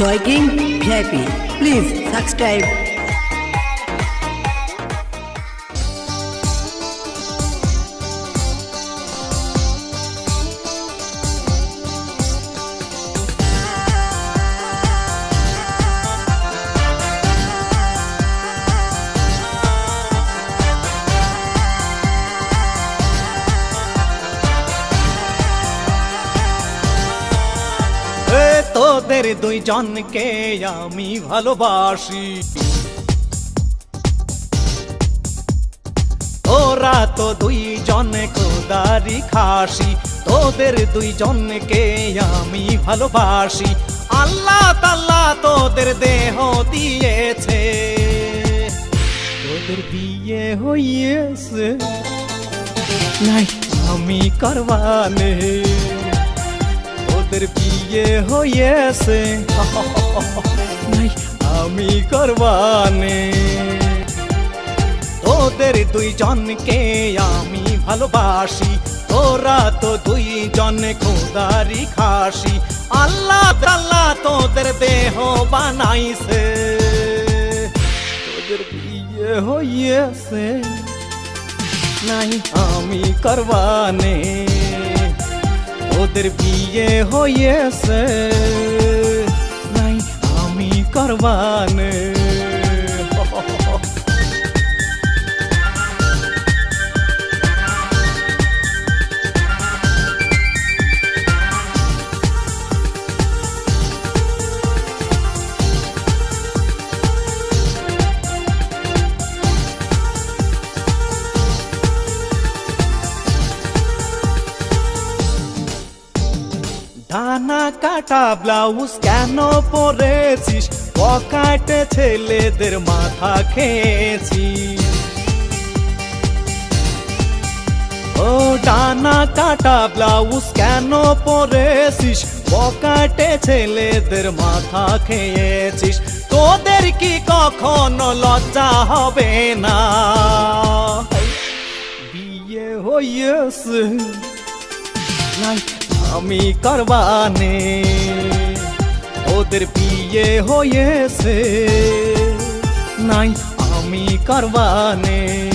Joy Happy? Please subscribe. তোদের দুইজনকে আমি ভালোবাসি। তোরা তো দুইজনে কোদারি খাসি, তোদের দুইজনকে আমি ভালোবাসি। আল্লাহ তাল্লাহ তোদের দেহ দিয়েছে। তোদের বিয়ে হইয়েছে। আমি করবানে। তোদের বিয়ে হয়েছে নাই আমি করবানে। তোদের দুইজনকে আমি ভালোবাসি। তোরা তো দুইজন খোদারি খাসি। আল্লাহ তাল্লাহ তোদের দেহ বানাইছে। তোদের বিয়ে হইয়েছে। নাই। আমি করবানে। ওদের বিয়ে হয়েছে নাই আমি করবানে। ডানা কাটা ব্লাউজ কেন পরেছিস? পকাটে ছেলেদের মাথা খেয়েছিস। ও ডানা কাটা ব্লাউজ কেন পরেছিস? পকাটে ছেলেদের মাথা খেয়েছিস। তোদের কি কখনো লজ্জা হবে না? বিয়ে নাই আমি করবানে ওদের বিয়ে হয়েছে। নাই আমি করবানে।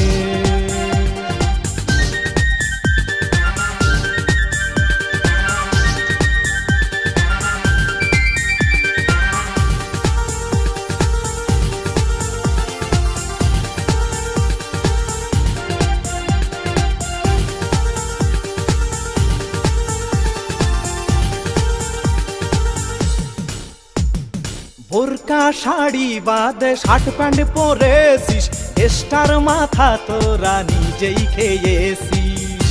বোরকা, শাড়ি, বাদে, শার্ট, প্যান্ট পরেছিস। স্টার মাথা তোরা নিজেই খেয়েছিস।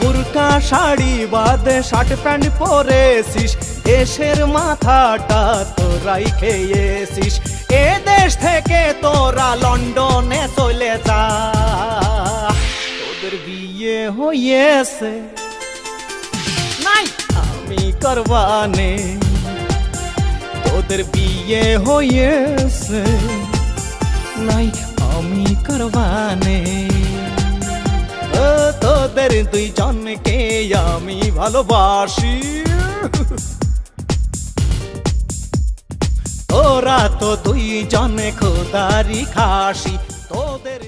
বুরকা, শাড়ি, বাদে, শার্ট, প্যান্ট পরেছিস। দেশের মাথাটা তোরাই খেয়েছিস। এ দেশ থেকে তোরা লন্ডনে চলে যা। তোদের বিয়ে হয়েছে করবানে তোদের বিয়ে হয়েছে নাই আমি করবানে তোদের দুইজনকে আমি ভালোবাসি তোরা তো দুইজন খোদারি খাসি তোদের